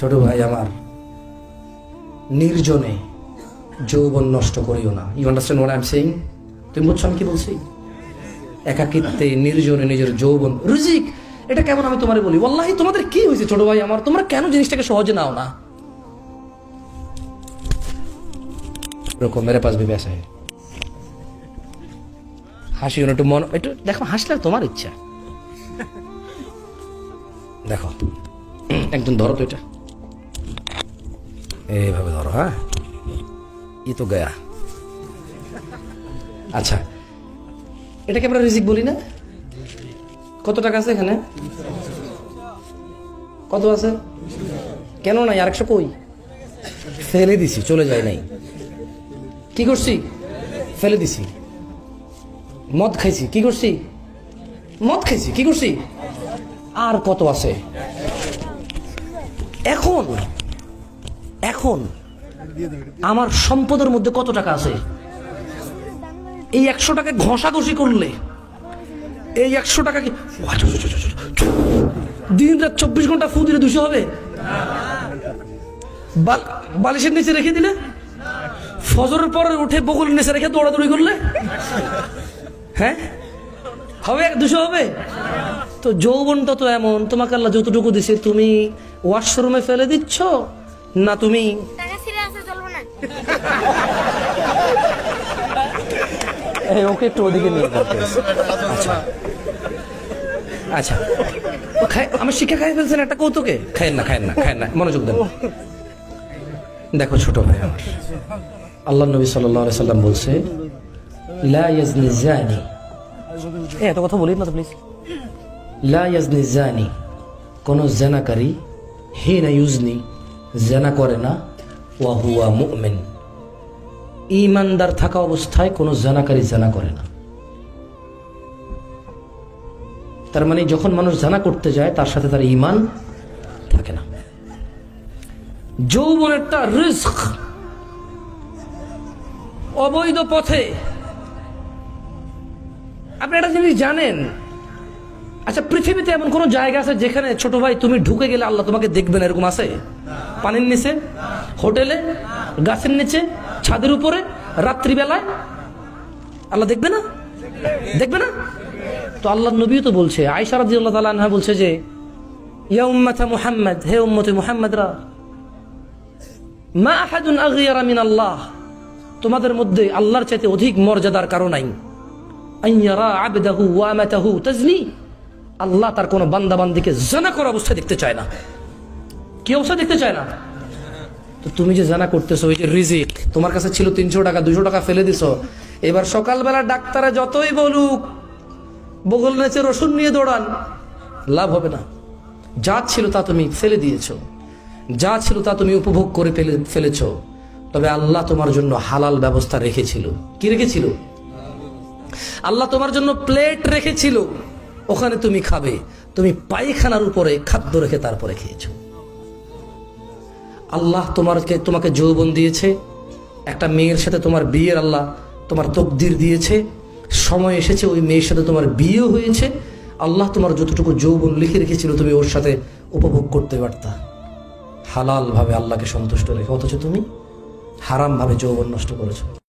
ছোট ভাই আমার, নির্জনে যৌবন নষ্ট করিও না। You understand what I am saying তুমি বুঝছ আমি কি বলছি একাকিত্বে নির্জনে নিজের যৌবন। রুজিক, এটা কেমন আমি তোমার বলি? ওয়াল্লাহি, তোমাদের কি হয়েছে ছোট ভাই আমার? তোমরা কেন জিনিসটাকে সহজে নাও না? রকম মেরে পাশ ভেবে আসে হাসি না একটু মন একটু দেখো, হাসলে তোমার ইচ্ছা। দেখো, একদম ধরো তো এটা। এইভাবে ধরো হ্যাঁ? ই তো গয়া। আচ্ছা এটাকে আমরা রিজিক বলি না? কত টাকা আছে এখানে? কত আছে? কেন নাই? আরেকশো কই? ফেলে দিছি, চলে যায় নাই। কি করছি? ফেলে দিছি। মদ খাইছি, কি করছি? মদ খাইছি, কি করছি? আর কত আছে? এখন? এখন আমার সম্পদের মধ্যে কত টাকা আছে? এই একশো টাকা ঘষাঘষি করলে, এই একশো টাকা কি দিন রাত চব্বিশ ঘণ্টা ফু দিলে দুশো হবে? বাল- বালিশের নিচে রেখে দিলে? ফজরের পরে উঠে বকুলের নিচে রেখে দৌড়াদৌড়ি করলে? হ্যাঁ? হবে দুশো হবে? তো যৌবনটা তো এমন, তোমাকে আল্লাহ যতটুকু দিছে তুমি ওয়াশরুমে ফেলে দিচ্ছ না তুমি? ওকে একটু ওদিকে নিয়ে যাবে আচ্ছা। আচ্ছা। আমার শিক্ষা খাই ফেলছেন একটা কৌতুকে? খায়েন না খায়েন না খায়েন না মনোযোগ দেন। দেখো ছোট ভাই আমার। আল্লাহ নবী সাল্লাহ সাল্লাম বলছে লা ইয়াজনি জানি এত কথা বলি না তো প্লিজ লা ইয়াজনি জানি কোন জেনাকারী হে না ইউজনি জেনা করে না, ওয়া হুয়া মুমিন। ইমানদার থাকা অবস্থায় কোনো জানাকারী জানা করে না। তার মানে যখন মানুষ জানা করতে যায়, তার সাথে তার ইমান থাকে না। যৌবন একটা রিস্ক অবৈধ পথে। আপনি একটা জিনিস জানেন? আচ্ছা পৃথিবীতে এমন কোন জায়গা আছে যেখানে ছোট ভাই তুমি ঢুকে গেলে আল্লাহ তোমাকে দেখবেন, এরকম আছে? পানির নিচে, হোটেলে, গাছের নিচে, ছাদের উপরে, রাত্রিবেলায়। আল্লাহ দেখবে না? দেখবে না? তো আল্লাহ নবীও তো বলছে আয়সা রাজি আল্লাহ তালা আনহা বলছে যে, ইয়া উম্মাতা মুহাম্মদ, হে উম্মতে আল্লাহ তোমাদের মধ্যে আল্লাহর চাইতে অধিক মর্যাদার কারণ নাই। আল্লাহ তার কোনো বান্দা বান্দিকে জানা করা অবস্থায় দেখতে চায় না। কি অবস্থা দেখতে চায় না। তো তুমি যে জানা করতেছো, ওই যে রিজিক, তোমার কাছে ছিল তিনশো টাকা, দুশো টাকা ফেলে দিছো। এবার সকালবেলা ডাক্তারে যতই বলুক, বগল নেচে রসুন নিয়ে দৌড়ান, লাভ হবে না। যা ছিল তা তুমি ফেলে দিয়েছ। যা ছিল তা তুমি উপভোগ করে ফেলে, ফেলেছো। তবে আল্লাহ তোমার জন্য হালাল ব্যবস্থা রেখেছিল। কি রেখেছিল? আল্লাহ তোমার জন্য প্লেট রেখেছিল। ওখানে তুমি খাবে। তুমি পায়খানার উপরে খাদ্য রেখে তারপরে খেয়েছো। আল্লাহ তোমারকে, তোমাকে যৌবন দিয়েছে, একটা মেয়ের সাথে তোমার বিয়ের আল্লাহ তোমার তকদির দিয়েছে, সময় এসেছে, ওই মেয়ের সাথে তোমার বিয়েও হয়েছে, আল্লাহ তোমার যতটুকু যৌবন লিখে রেখেছিল তুমি ওর সাথে উপভোগ করতে পারতা। হালালভাবে আল্লাহকে সন্তুষ্ট রেখে, অথচ তুমি হারামভাবে যৌবন নষ্ট করেছ।